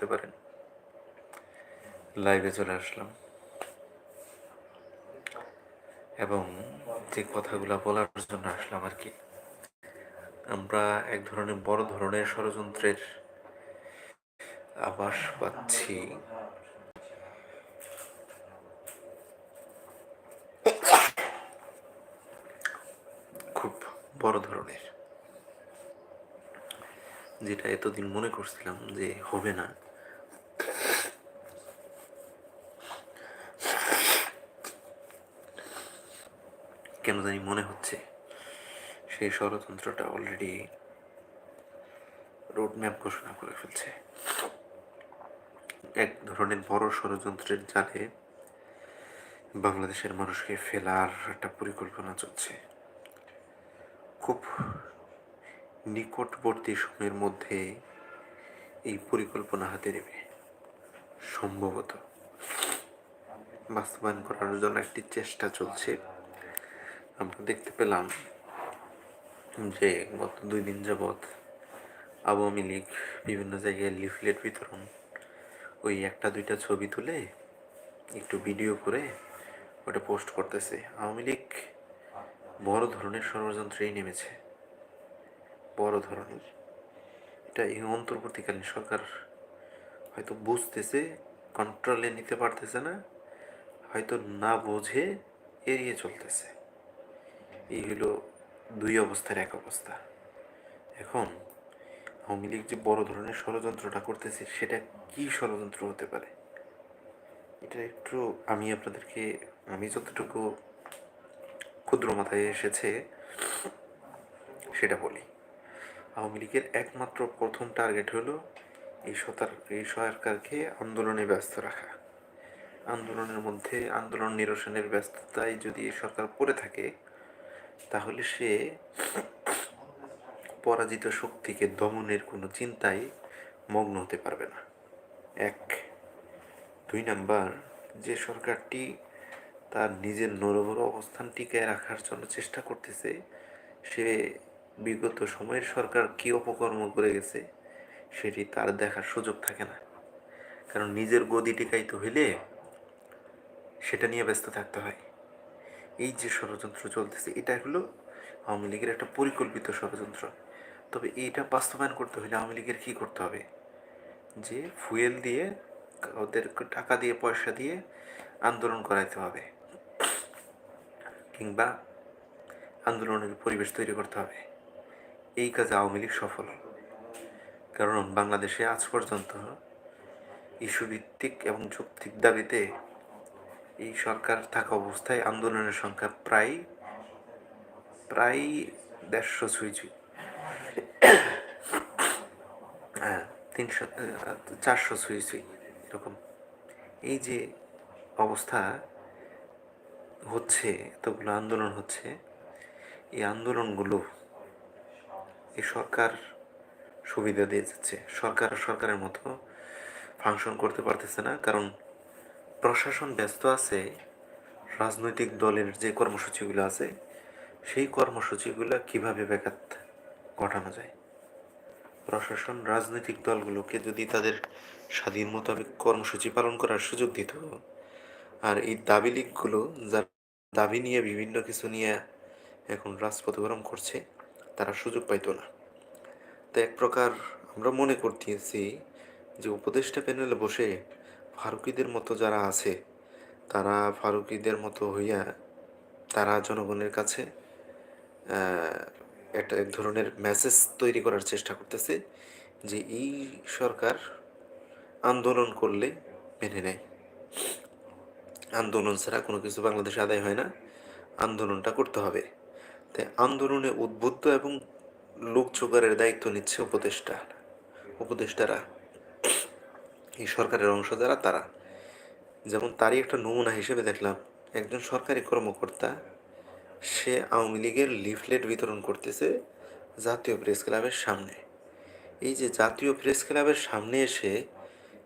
করতে পারেন। লাইভে চলে আসলাম। এবং যে কথাগুলো বলার জন্য আসলাম আর কি। আমরা এক ধরনের বড় ধরনের ষড়যন্ত্রের আভাস পাচ্ছি। খুব বড় ধরনের। যেটা এতদিন মনে করছিলাম যে হবে না। কেন জানি মনে হচ্ছে। সেই ষড়যন্ত্রটা অলরেডি রোড ম্যাপ ঘোষণা করে ফেলছে। এক ধরনের বড় ষড়যন্ত্রের জালে বাংলাদেশের মানুষকে ফেলার একটা পরিকল্পনা চলছে। খুব নিকটবর্তী সময়ের মধ্যে এই পরিকল্পনা হাতে নেবে। সম্ভবত। বাস্তবায়ন করার জন্য একটি চেষ্টা চলছে। আমরা দেখতে পেলাম যে গত দুই দিন যাবৎ আওয়ামী লীগ বিভিন্ন জায়গায় লিফলেট বিতরণ, ওই একটা দুইটা ছবি তুলে একটু ভিডিও করে ওটা পোস্ট করতেছে। আওয়ামী লীগ বড় ধরনের ষড়যন্ত্রেই নেমেছে। বড় ধরনের। এটা এই অন্তর্বর্তীকালীন সরকার হয়তো বুঝতেছে কন্ট্রোলে নিতে পারতেছে না, হয়তো না বুঝে এড়িয়ে চলতেছে। এই হলো দুই অবস্থার এক অবস্থা। এখন আওয়ামী লীগ যে বড় ধরনের ষড়যন্ত্রটা করতেছে, সেটা কি ষড়যন্ত্র হতে পারে? এটা একটু আমি আপনাদেরকে, আমি যতটুকু ক্ষুদ্র মাথায় এসেছে, সেটা বলি। আওয়ামী লীগের একমাত্র প্রথম টার্গেট হলো এই সতার, এই সরকারকে আন্দোলনে ব্যস্ত রাখা। আন্দোলনের মধ্যে আন্দোলন নিরসনের ব্যস্ততায় যদি সরকার পড়ে থাকে তাহলে সে পরাজিত শক্তিকে দমনের কোনো চিন্তায় মগ্ন হতে পারবে না। এক। দুই নাম্বার, যে সরকারটি তার নিজের নরবর অবস্থান টিকায় রাখার জন্য চেষ্টা করতেছে, সে বিগত সময়ের সরকার কী অপকর্ম করে গেছে, সেটি তার দেখার সুযোগ থাকে না। কারণ নিজের গদি টিকাইতে হইলে সেটা নিয়ে ব্যস্ত থাকতে হয়। এই যে ষড়যন্ত্র চলতেছে, এটা হলো আওয়ামী লীগের একটা পরিকল্পিত ষড়যন্ত্র। তবে এইটা বাস্তবায়ন করতে হলে আওয়ামী লীগের কী করতে হবে? যে ফুয়েল দিয়ে, ওদের টাকা দিয়ে, পয়সা দিয়ে আন্দোলন করাইতে হবে। কিংবা আন্দোলনের পরিবেশ তৈরি করতে হবে। এই কাজে আওয়ামী লীগ সফল। কারণ বাংলাদেশে আজ পর্যন্ত ইস্যুভিত্তিক এবং যৌক্তিক দাবিতে এই সরকার থাকা অবস্থায় আন্দোলনের সংখ্যা প্রায় প্রায় দেড়শো ছুঁই ছুঁই হ্যাঁ তিনশো, চারশো ছুঁই ছুঁই এরকম। এই যে অবস্থা হচ্ছে, এতগুলো আন্দোলন হচ্ছে, এই আন্দোলনগুলো এই সরকার সুবিধা দিয়ে যাচ্ছে। সরকার, সরকারের মতো ফাংশন করতে পারতেছে না, কারণ প্রশাসন ব্যস্ত আছে, রাজনৈতিক দলের যে কর্মসূচিগুলো আছে, সেই কর্মসূচিগুলো কীভাবে ব্যাঘাত ঘটানো যায়? প্রশাসন রাজনৈতিক দলগুলোকে যদি তাদের স্বাধীন মোতাবেক কর্মসূচি পালন করার সুযোগ দিত, আর এই দাবি লীগগুলো যার দাবি নিয়ে বিভিন্ন কিছু নিয়ে এখন রাজপথ গরম করছে, তারা সুযোগ পাইতো না। তো এক প্রকার আমরা মনে করতেছি যে উপদেষ্টা প্যানেলে বসে ফারুকিদের মতো যারা আছে, তারা ফারুকিদের মতো হইয়া তারা জনগণের কাছে একটা এক ধরনের মেসেজ তৈরি করার চেষ্টা করতেছে যে এই সরকার আন্দোলন করলে মেনে নেয়। আন্দোলন ছাড়া কোনো কিছু বাংলাদেশে আদায় হয় না। আন্দোলনটা করতে হবে। তাই আন্দোলনে উদ্বুদ্ধ এবং লোক জোগাড়ের দায়িত্ব নিচ্ছে উপদেষ্টা, উপদেষ্টারা। এই সরকারের অংশ যারা, তারা। যেমন তারই একটা নমুনা হিসেবে দেখলাম, একজন সরকারি কর্মকর্তা, সে আওয়ামী লীগের লিফলেট বিতরণ করতেছে জাতীয় প্রেস ক্লাবের সামনে। এই যে জাতীয় প্রেস ক্লাবের সামনে এসে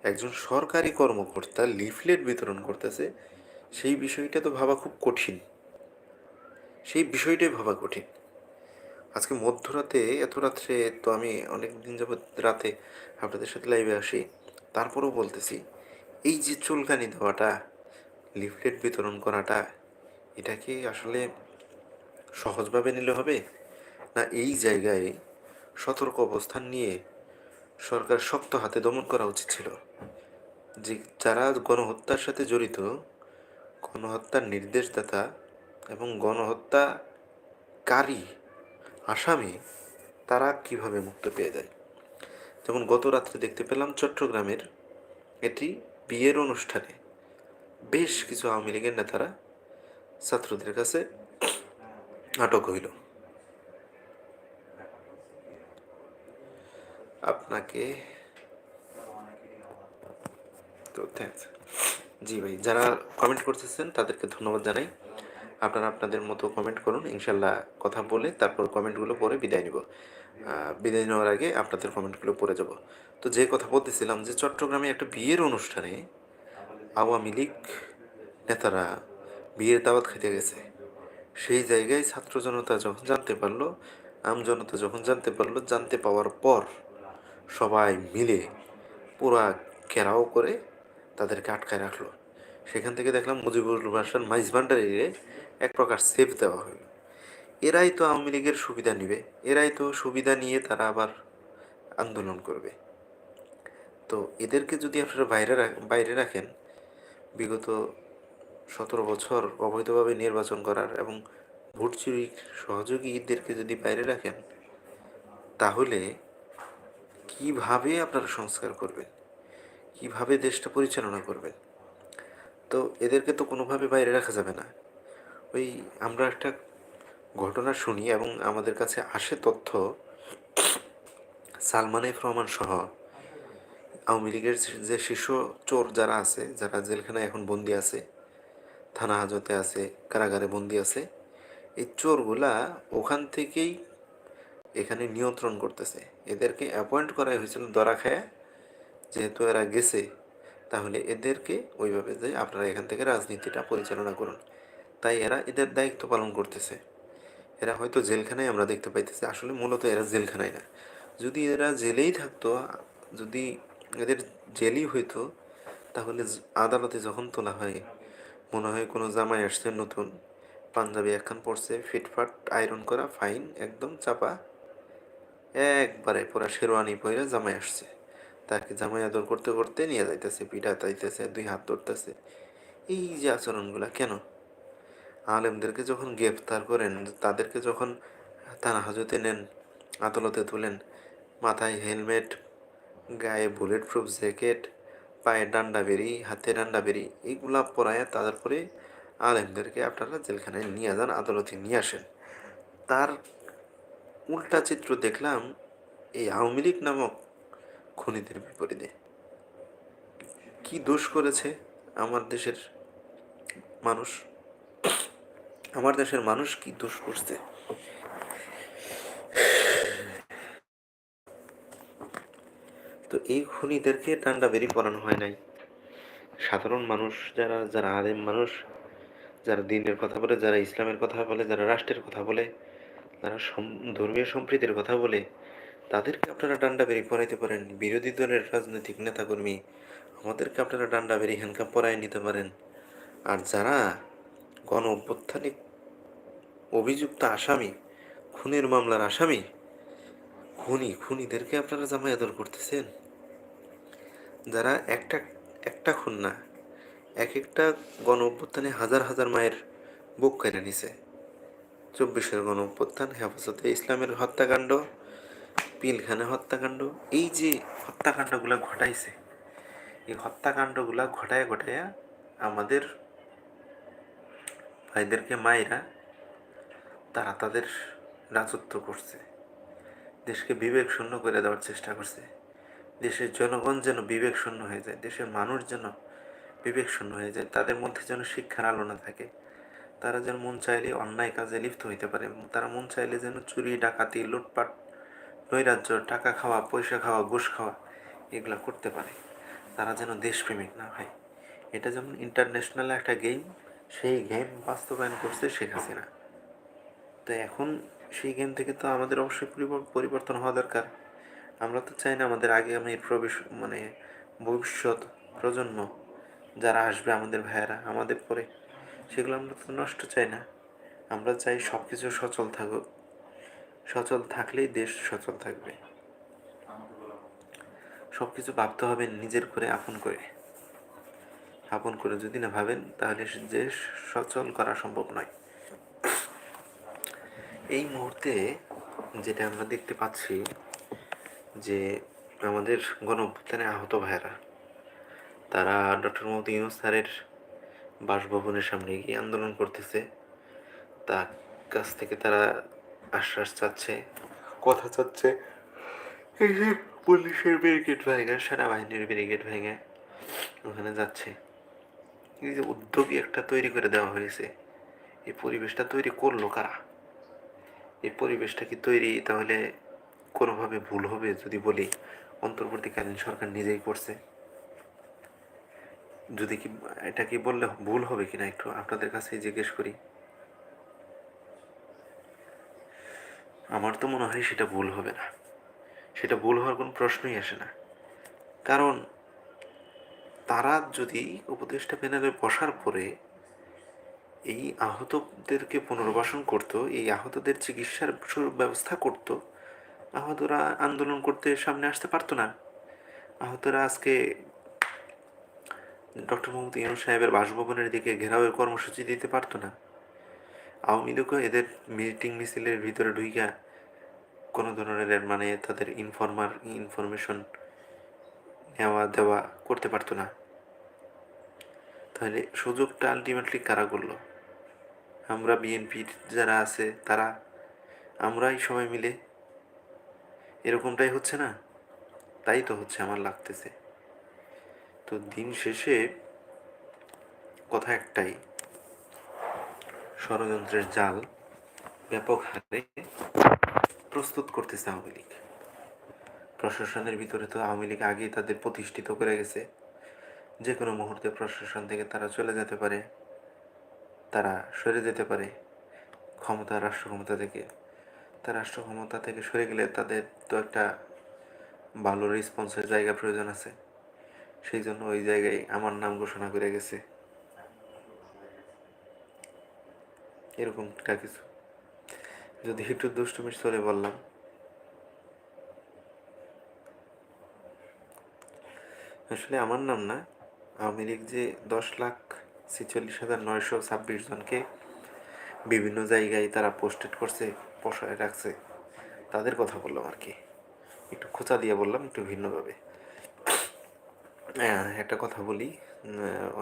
একজন সরকারি কর্মকর্তা লিফলেট বিতরণ করতেছে, সেই বিষয়টা তো ভাবা খুব কঠিন। সেই বিষয়টাই ভাবা কঠিন। আজকে মধ্যরাতে, এত রাত্রে তো আমি অনেক দিন যাবৎ রাতে আপনাদের সাথে লাইভে আসি। তারপরেও বলতেছি, এই যে চুলকানি দেওয়াটা, লিফলেট বিতরণ করাটা, এটা কি আসলে সহজভাবে নিলে হবে? না এই জায়গায় সতর্ক অবস্থান নিয়ে সরকার শক্ত হাতে দমন করা উচিত ছিল? যে যারা গণহত্যার সাথে জড়িত, গণহত্যার নির্দেশদাতা এবং গণহত্যাকারী আসামি, তারা কীভাবে মুক্ত পেয়ে যায়? যেমন গত রাত্রে দেখতে পেলাম চট্টগ্রামের এটি বিয়ের অনুষ্ঠানে বেশ কিছু আওয়ামী লীগের নেতারা ছাত্রদের কাছে আটক হইল। আপনাকে তো থ্যাংকস জি ভাই, যারা কমেন্ট করতেছেন তাদেরকে ধন্যবাদ জানাই। আপনারা আপনাদের মতো কমেন্ট করুন, ইনশাল্লাহ কথা বলে তারপর কমেন্টগুলো পরে বিদায় নিব। বিদায় নেওয়ার আগে আপনাদের কমেন্টগুলো পড়ে যাব। তো যে কথা বলতেছিলাম যে চট্টগ্রামে একটা বিয়ের অনুষ্ঠানে আওয়ামী লীগ নেতারা বিয়ের দাওয়াত খেতে গেছে। সেই জায়গায় ছাত্র জনতা যখন জানতে পারল, আম জনতা যখন জানতে পারল, জানতে পাওয়ার পর সবাই মিলে পুরা ঘেরাও করে তাদেরকে আটকায় রাখল। সেখান থেকে দেখলাম মুজিবুর ভাষার মাইজ ভান্ডারিরে এক প্রকার সেফ দেওয়া হলো এরাই তো আওয়ামী লীগের সুবিধা নিবে, এরাই তো সুবিধা নিয়ে তারা আবার আন্দোলন করবে। তো এদেরকে যদি আপনারা বাইরে বাইরে রাখেন, বিগত সতেরো বছর অবৈধভাবে নির্বাচন করার এবং ভোট চুরির সহযোগীদেরকে যদি বাইরে রাখেন, তাহলে কীভাবে আপনারা সংস্কার করবেন? কীভাবে দেশটা পরিচালনা করবেন? তো এদেরকে তো কোনোভাবে বাইরে রাখা যাবে না। ওই আমরা একটা ঘটনা শুনি এবং আমাদের কাছে আসে তথ্য, সালমান এফ রহমান সহ আওয়ামী লীগের যে শীর্ষ চোর যারা আছে, যারা জেলখানায় এখন বন্দি আছে, থানা হাজতে আছে, কারাগারে বন্দি আছে, এই চোরগুলা ওখান থেকেই এখানে নিয়ন্ত্রণ করতেছে। এদেরকে অ্যাপয়েন্ট করা হয়েছিল দরা খায়া। যেহেতু এরা গেছে, তাহলে এদেরকে ওইভাবে যে আপনারা এখান থেকে রাজনীতিটা পরিচালনা করুন। তাই এরা এদের দায়িত্ব পালন করতেছে। এরা হয়তো জেলখানায় আমরা দেখতে পাইতেছি, আসলে মূলত এরা জেলখানায় না। যদি এরা জেলেই থাকতো, যদি এদের জেলই হইতো, তাহলে আদালতে যখন তোলা হয়, মনে হয় কোনো জামাই আসছে নতুন, পাঞ্জাবি একখান পড়ছে ফিটফাট, আয়রন করা, ফাইন, একদম চাপা, একবারে পুরা শেরওয়ানি পরে জামাই আসছে। তাকে জামাই আদর করতে করতে নিয়ে যাইতেছে পিঠা তাইতেছে দুই হাত ধরতেছে। এই যে আচরণগুলা, কেন? আলেমদেরকে যখন গ্রেফতার করেন, তাদেরকে যখন থানা হাজতে নেন, আদালতে তুলেন, মাথায় হেলমেট, গায়ে বুলেট প্রুফ জ্যাকেট, পায়ে ডান্ডা বেরি, হাতে ডান্ডা বেরি এইগুলা পরায় তারপরে আলেমদেরকে আপনারা জেলখানায় নিয়ে যান, আদালতে নিয়ে আসেন। তার উল্টা চিত্র দেখলাম, এই আওয়ামী লীগ নামক খনিদের বিপরীতে। কি দোষ করেছে আমার দেশের মানুষ? আমার দেশের মানুষ কি দোষ করছে? তো এই খুনিদেরকে ডান্ডা বেরি পড়ানো হয় নাই। সাধারণ মানুষ যারা যারা আলেম মানুষ, যারা দিনের কথা বলে, যারা ইসলামের কথা বলে, যারা রাষ্ট্রের কথা বলে, যারা ধর্মীয় সম্প্রীতির কথা বলে, তাদেরকে আপনারা ডান্ডা বেরি পড়াইতে পারেন। বিরোধী দলের রাজনৈতিক নেতাকর্মী আমাদেরকে আপনারা ডান্ডা বেরি হ্যান্ডকাপ পরাই নিতে পারেন। আর যারা গণ অভ্যুত্থানে অভিযুক্ত আসামি, খুনের মামলার আসামি? খুনি, খুনিদেরকে আপনারা জামাই আদর করতেছেন? যারা একটা একটা খুন না, এক একটা গণ অভ্যুত্থানে হাজার হাজার মায়ের বুক কেড়ে নিছে। চব্বিশের গণ অভ্যুত্থান, হেফাজতে ইসলামের হত্যাকাণ্ড, পিলখানে হত্যাকাণ্ড, এই যে হত্যাকাণ্ডগুলো ঘটাইছে, এই হত্যাকাণ্ডগুলো ঘটায়, ঘটায়া আমাদের ভাইদেরকে, মায়েরা তারা তাদের রাজত্ব করছে। দেশকে বিবেক শূন্য করে দেওয়ার চেষ্টা করছে। দেশের জনগণ যেন বিবেক শূন্য হয়ে যায়, দেশের মানুষ যেন বিবেক শূন্য হয়ে যায়, তাদের মধ্যে যেন শিক্ষার আলো না থাকে। তারা যেন মন চাইলে অন্যায় কাজে লিপ্ত হইতে পারে। তারা মন চাইলে যেন চুরি, ডাকাতি, লুটপাট, নৈরাজ্য, টাকা খাওয়া, পয়সা খাওয়া, ঘুষ খাওয়া এগুলা করতে পারে। তারা যেন দেশপ্রেমিক না হয়। এটা যেমন ইন্টারন্যাশনাল একটা গেম সেই গেম বাস্তবায়ন করছে শেখ হাসিনা। তো এখন সেই গেম থেকে তো আমাদের অবশ্যই পরিবর্তন হওয়া দরকার। আমরা তো চাই না আমাদের আগে আমি প্রবেশ মানে ভবিষ্যৎ প্রজন্ম যারা আসবে আমাদের ভাইয়েরা, আমাদের পরে, সেগুলো আমরা তো নষ্ট চাই না। আমরা চাই সব কিছু সচল থাকুক। সচল থাকলেই দেশ সচল থাকবে। সব কিছু ভাবতে হবে নিজের করে, আপন করে। আপন করে যদি না ভাবেন, তাহলে দেশ সচল করা সম্ভব নয়। এই মুহূর্তে যেটা আমরা দেখতে পাচ্ছি যে আমাদের গণ অভ্যুত্থানে আহত ভাইয়েরা, তারা ডক্টর মোহাম্মদ ইউনুস স্যারের বাসভবনের সামনে গিয়ে আন্দোলন করতেছে। তার কাছ থেকে তারা আশ্বাস চাচ্ছে, কথা চাচ্ছে পুলিশের ব্যারিকেড ভেঙে, সেনাবাহিনীর ব্যারিকেড ভেঙে, ওখানে যাচ্ছে। এই যে উদ্যোগী একটা তৈরি করে দেওয়া হয়েছে। এই পরিবেশটা তৈরি করল কারা? এই পরিবেশটা কি তৈরি? তাহলে কোনোভাবে ভুল হবে যদি বলি? অন্তর্বর্তীকালীন সরকার নিজেই করছে। যদি কি এটা কি বললে ভুল হবে কিনা একটু আপনাদের কাছেই জিজ্ঞেস করি। আমার তো মনে হয় সেটা ভুল হবে না। সেটা ভুল হওয়ার কোনো প্রশ্নই আসে না। কারণ তারা যদি উপদেষ্টা প্যানেলে বসার পরে এই আহতদেরকে পুনর্বাসন করত, এই আহতদের চিকিৎসার ব্যবস্থা করত, আহতরা আন্দোলন করতে সামনে আসতে পারতো না। আহতরা আজকে ডক্টর মোহাম্মদ ইউনুস সাহেবের বাসভবনের দিকে ঘেরাওয়ের কর্মসূচি দিতে পারতো না। আওয়ামী লীগও এদের মিটিং মিছিলের ভিতরে ঢুইকা কোনো ধরনের মানে তাদের ইনফরমার ইনফরমেশন নেওয়া দেওয়া করতে পারতো না। তাহলে সুযোগটা আলটিমেটলি কারা করল? আমরা বিএনপির যারা আছে, তারা আমরাই সবাই মিলে এরকমটাই হচ্ছে না? তাই তো হচ্ছে আমার লাগতেছে। তো দিন শেষে কথা একটাই, ষড়যন্ত্রের জাল ব্যাপক হারে প্রস্তুত করতেছে আওয়ামী লীগ। প্রশাসনের ভিতরে তো আওয়ামী লীগ আগেই তাদের প্রতিষ্ঠিত করে গেছে। যে কোনো মুহূর্তে প্রশাসন থেকে তারা চলে যেতে পারে। তারা সরে যেতে পারে। ক্ষমতা, রাষ্ট্র ক্ষমতা থেকে। তা রাষ্ট্র ক্ষমতা থেকে সরে গেলে তাদের তো একটা ভালো রেসপন্সের জায়গা প্রয়োজন আছে। সেই জন্য ওই জায়গায় আমার নাম ঘোষণা করে গেছে। এরকমটা কিছু। যদি একটু দুষ্টুমির চলে বললাম। আসলে আমার নাম না, আওয়ামী লীগ যে দশ লাখ ছেচল্লিশ হাজার নয়শো ছাব্বিশ জনকে বিভিন্ন জায়গায় তারা পোস্টেড করছে পোষায় রাখছে। তাদের কথা বললাম আর কি। একটু খোঁচা দিয়ে বললাম একটু ভিন্নভাবে। হ্যাঁ, একটা কথা বলি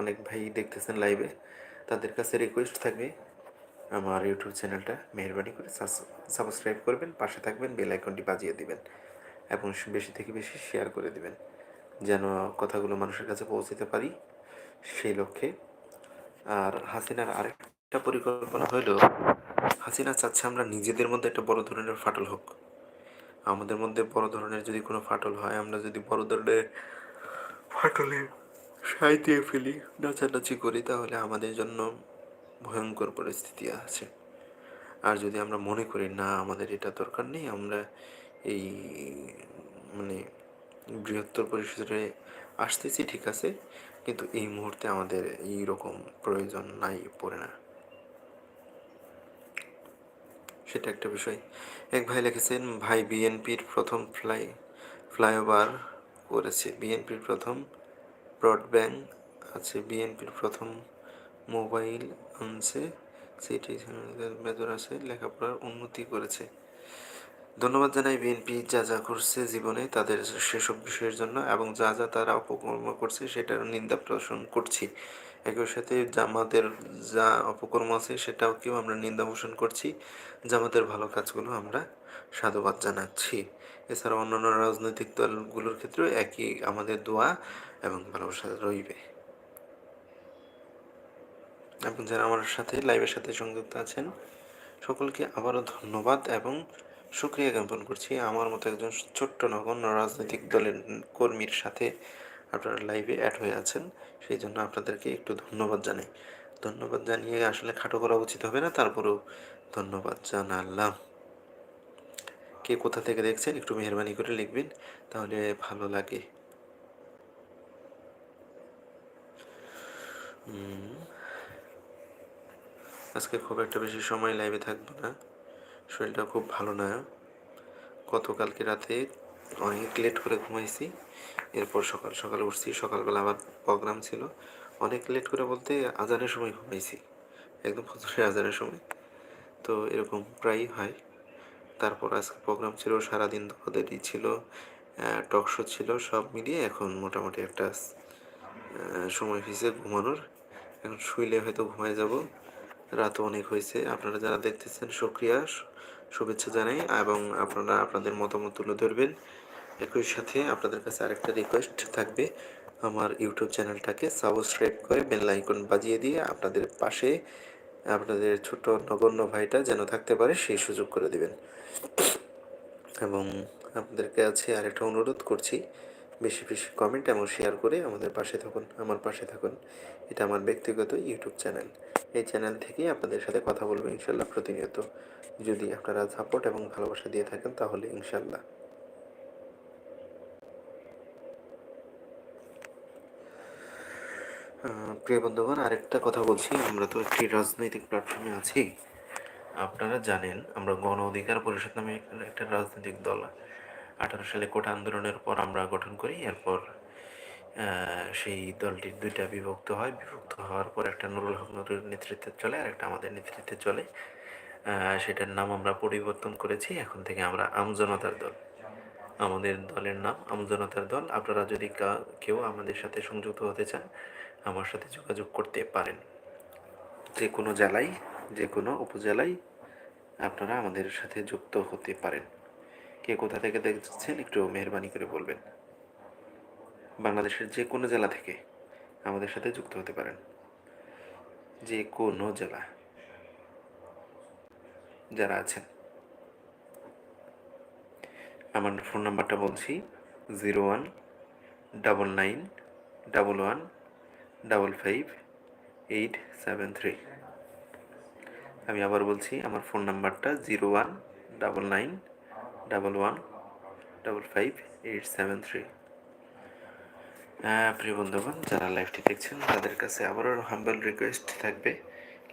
অনেক ভাই দেখতেছেন লাইভে তাদের কাছে রিকোয়েস্ট থাকবে আমার ইউটিউব চ্যানেলটা মেহরবানি করে সাবস্ক্রাইব করবেন পাশে থাকবেন বেল আইকনটি বাজিয়ে দিবেন এবং বেশি থেকে বেশি শেয়ার করে দিবেন যেন কথাগুলো মানুষের কাছে পৌঁছতে পারি। সেই লক্ষ্যে আর হাসিনার আরেকটা পরিকল্পনা হলো হাসিনা চাচ্ছে আমরা নিজেদের মধ্যে একটা বড় ধরনের ফাটল হোক। আমাদের মধ্যে বড় ধরনের যদি কোনো ফাটল হয়, আমরা যদি বড় ধরনের ফাটলে সাই দিয়ে ফেলি, নাচানাচি করি, তাহলে আমাদের জন্য ভয়ঙ্কর পরিস্থিতি আছে। আর যদি আমরা মনে করি, না, আমাদের এটা দরকার নেই, আমরা এই মানে বৃহত্তর পরিসরে আসতেছি, ঠিক আছে কিন্তু এই মুহূর্তে আমাদের এই রকম প্রয়োজন নাই, পড়ে না। সেটা একটা বিষয়। এক ভাই লিখেছেন, ভাই, বিএনপির প্রথম ফ্লাই, ফ্লাইওভার করেছে। বিএনপির প্রথম ব্রডব্যান্ড আছে, বিএনপির প্রথম মোবাইল আনছে, সেটি বেতন আছে, লেখাপড়ার উন্নতি করেছে। ধন্যবাদ জানাই বিএনপি যা যা করছে জীবনে তাদের সেসব বিষয়ের জন্য এবং যা যা তারা অপকর্ম করছে সেটার নিন্দা প্রদর্শন করছি। একই সাথে জামাতের যা অপকর্ম আছে সেটাকেও আমরা নিন্দা পোষণ করছি। জামাতের ভালো কাজগুলো আমরা সাধুবাদ জানাচ্ছি। এছাড়া অন্যান্য রাজনৈতিক দলগুলোর ক্ষেত্রেও একই আমাদের দোয়া এবং ভালোবাসা রইবে। এবং যারা আমার সাথে লাইভের সাথে সংযুক্ত আছেন, সকলকে আবারও ধন্যবাদ এবং সুক্রিয়া জ্ঞাপন করছি। আমার মতো একজন ছোট্ট নগণ্য রাজনৈতিক দলের কর্মীর সাথে আপনারা লাইভে অ্যাড হয়ে আছেন, সেই জন্য আপনাদেরকে একটু ধন্যবাদ জানাই। ধন্যবাদ জানিয়ে আসলে খাটো করা উচিত হবে না, তারপরেও ধন্যবাদ জানালাম। কে কোথা থেকে দেখছেন একটু মেহরবানি করে লিখবেন, তাহলে ভালো লাগে। আজকে খুব একটা বেশি সময় লাইভে থাকব না। শরীরটা খুব ভালো না। গতকালকে রাতে অনেক লেট করে ঘুমাইছি। এরপর সকাল সকাল উঠছি, সকালবেলা আবার প্রোগ্রাম ছিল। অনেক লেট করে বলতে আজানের সময় ঘুমাইছি। একদম ফজরের আজানের সময়। তো এরকম প্রায়ই হয়। তারপর আজকে প্রোগ্রাম ছিল, সারাদিন ওদেরই ছিল টক শো ছিল, সব মিলিয়ে এখন মোটামুটি একটা সময় হয়েছে ঘুমানোর। এখন শুইলে হয়তো ঘুমায় যাব। রাতও অনেক হয়েছে। আপনারা যারা দেখতেছেন, সক্রিয়া। শুভেচ্ছা জানাই এবং আপনারা আপনাদের মতামত তুলে ধরবেন। একই সাথে আপনাদের কাছে আরেকটা রিকোয়েস্ট থাকবে। আমার ইউটিউব চ্যানেলটাকে সাবস্ক্রাইব করে বেল আইকন বাজিয়ে দিয়ে আপনাদের পাশে আপনাদের ছোট নগণ্য ভাইটা যেন থাকতে পারে সেই সুযোগ করে দিবেন। এবং আপনাদের কাছে আরেকটা অনুরোধ করছি, বেশি বেশি কমেন্ট এবং শেয়ার করে আমাদের পাশে থাকুন, আমার পাশে থাকুন। এটা আমার ব্যক্তিগত ইউটিউব চ্যানেল এই চ্যানেল থেকেই আপনাদের সাথে কথা বলব ইনশাল্লাহ প্রতিনিয়ত। যদি আপনারা সাপোর্ট এবং ভালোবাসা দিয়ে থাকেন তাহলে ইনশাল্লাহ প্রিয় বন্ধুগণ, আরেকটা কথা বলছি। আমরা তো একটি রাজনৈতিক প্ল্যাটফর্মে আছি। আপনারা জানেন, আমরা গণ অধিকার পরিষদ নামে একটা- রাজনৈতিক দল। আঠারো সালে কোটা আন্দোলনের পর আমরা গঠন করি। এরপর সেই দলটি দুইটা বিভক্ত হয়। বিভক্ত হওয়ার পর একটা নুরুল হক নুরের নেতৃত্বে চলে আর একটা আমাদের নেতৃত্বে চলে। সেটার নাম আমরা পরিবর্তন করেছি। এখন থেকে আমরা আমজনতার দল। আমাদের দলের নাম আমজনতার দল। আপনারা যদি কেউ আমাদের সাথে সংযুক্ত হতে চান, আমার সাথে যোগাযোগ করতে পারেন। যে কোনো জেলায়, যে কোনো উপজেলায় আপনারা আমাদের সাথে যুক্ত হতে পারেন। কে কোথা থেকে দেখছেন, একটু মেহরবানি করে বলবেন। বাংলাদেশের যে কোনো জেলা থেকে আমাদের সাথে যুক্ত হতে পারেন। যে কোনো জেলা। যারা আছেন। আমার ফোন নাম্বারটা বলছি zero one double nine double one double five eight seven three আমি আবার বলছি আমার ফোন নাম্বারটা zero one double nine double one double five eight seven three প্রিয় বন্ধুগণ, যারা লাইভটি দেখছেন, তাদের কাছে আবারও হাম্বল রিকোয়েস্ট থাকবে।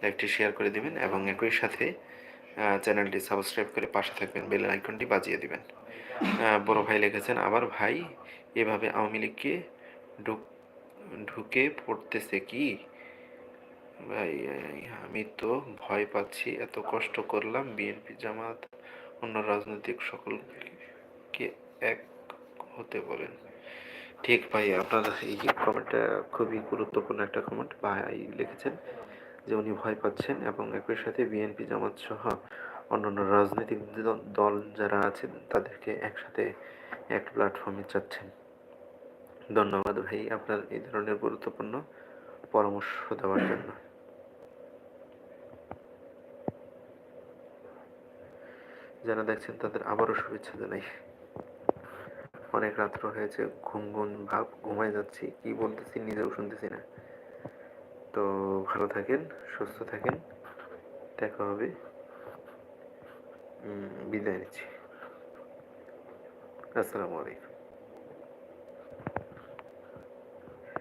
লাইভটি শেয়ার করে দিবেন এবং একই সাথে চ্যানেলটি সাবস্ক্রাইব করে পাশে থাকবেন, বেল আইকনটি বাজিয়ে দিবেন। বড় ভাই লিখেছেন আবার ভাই এভাবে আওয়ামী লীগকে ঢুক, ঢুকে পড়তেছে কি? ভাই, আমি তো ভয় পাচ্ছি, এত কষ্ট করলাম, বিএনপি জামাত, অন্য রাজনৈতিক সকলকে এক হতে বলেন। ঠিক ভাই, আপনার এই কমেন্টটা খুবই গুরুত্বপূর্ণ একটা কমেন্ট ভাই লিখেছেন যে উনি ভয় পাচ্ছেন এবং একই সাথে বিএনপি জামাত সহ অন্যান্য রাজনৈতিক দল যারা আছেন, তাদেরকে একসাথে এক প্ল্যাটফর্মে চাচ্ছেন। ধন্যবাদ ভাই আপনার এই ধরনের গুরুত্বপূর্ণ পরামর্শ দেওয়ার জন্য। যারা দেখছেন, তাদের আবারও শুভেচ্ছা জানাই। অনেক রাত্র হয়েছে, ঘুম ঘুম ভাব ঘুমায় যাচ্ছি, কি বলতেছি নিজেও শুনতেছি না। তো ভালো থাকেন সুস্থ থাকেন। দেখা হবে। বিদায় নিচ্ছি। আসসালামু আলাইকুম।